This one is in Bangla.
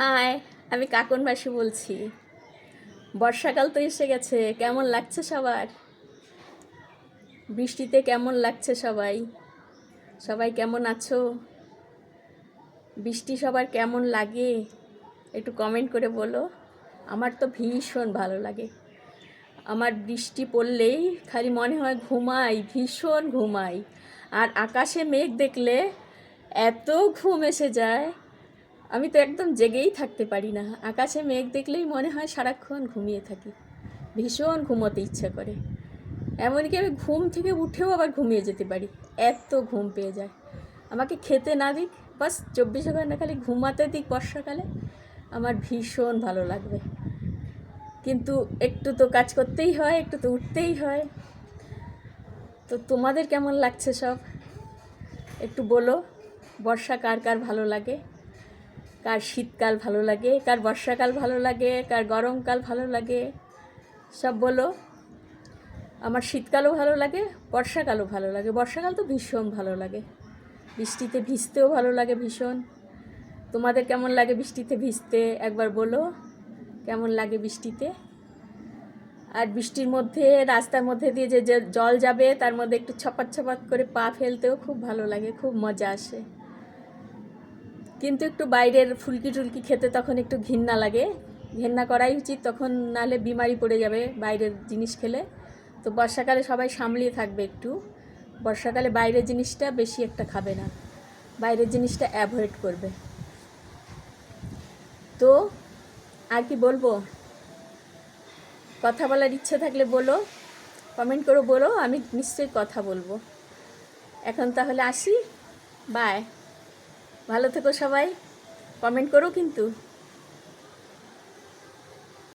হাই, আমি কাকন মাসি বলছি। বর্ষাকাল তো এসে গেছে, কেমন লাগছে সবার? বৃষ্টিতে কেমন লাগছে সবাই? সবাই কেমন আছো? বৃষ্টি সবার কেমন লাগে? একটু কমেন্ট করে বলো। আমার তো ভীষণ ভালো লাগে। আমার বৃষ্টি পড়লেই খালি মনে হয় ঘুমাই, ভীষণ ঘুমাই। আর আকাশে মেঘ দেখলে এত ঘুম এসে যায়। আমি তো একদম জেগেই থাকতে পারি না। আকাশে মেঘ দেখলেই মনে হয় সারাক্ষণ ঘুমিয়ে থাকি। ভীষণ ঘুমোতে ইচ্ছে করে। এমনকি আমি ঘুম থেকে উঠেও আবার ঘুমিয়ে যেতে পারি। এত ঘুম পেয়ে যায়। আমাকে খেতে না দিক, বাস চব্বিশে ঘণ্টা খালি ঘুমাতে দিক বর্ষাকালে, আমার ভীষণ ভালো লাগবে। কিন্তু একটু তো কাজ করতেই হয়, একটু তো উঠতেই হয়। তো তোমাদের কেমন লাগছে সব? একটু বলো, বর্ষা কার কার ভালো লাগে? কার শীতকাল ভালো লাগে, কার বর্ষাকাল ভালো লাগে, কার গরমকাল ভালো লাগে, সব বলো। আমার শীতকালও ভালো লাগে, বর্ষাকালও ভালো লাগে। বর্ষাকাল তো ভীষণ ভালো লাগে। বৃষ্টিতে ভিজতেও ভালো লাগে ভীষণ। তোমাদের কেমন লাগে বৃষ্টিতে ভিজতে? একবার বলো, কেমন লাগে বৃষ্টিতে? আর বৃষ্টির মধ্যে, রাস্তার মধ্যে দিয়ে যে জল যাবে, তার মধ্যে একটু ছপাত ছপাত করে পা ফেলতেও খুব ভালো লাগে, খুব মজা আসে। কিন্তু একটু বাইরের ফুলকি টুলকি খেতে তখন একটু ঘৃণা লাগে। ঘেন্না করাই উচিত, তখন নাহলে বিমারি পড়ে যাবে বাইরের জিনিস খেলে। তো বর্ষাকালে সবাই সামলিয়ে থাকবে একটু। বর্ষাকালে বাইরের জিনিসটা বেশি একটা খাবে না। বাইরের জিনিসটা অ্যাভয়েড করবে। তো আর কি বলব? কথা বলার ইচ্ছে থাকলে বলো কমেন্ট করে বলো, আমি নিশ্চয়ই কথা বলব। এখন তাহলে আসি বাই ভালো থেকো সবাই। কমেন্ট করো কিন্তু।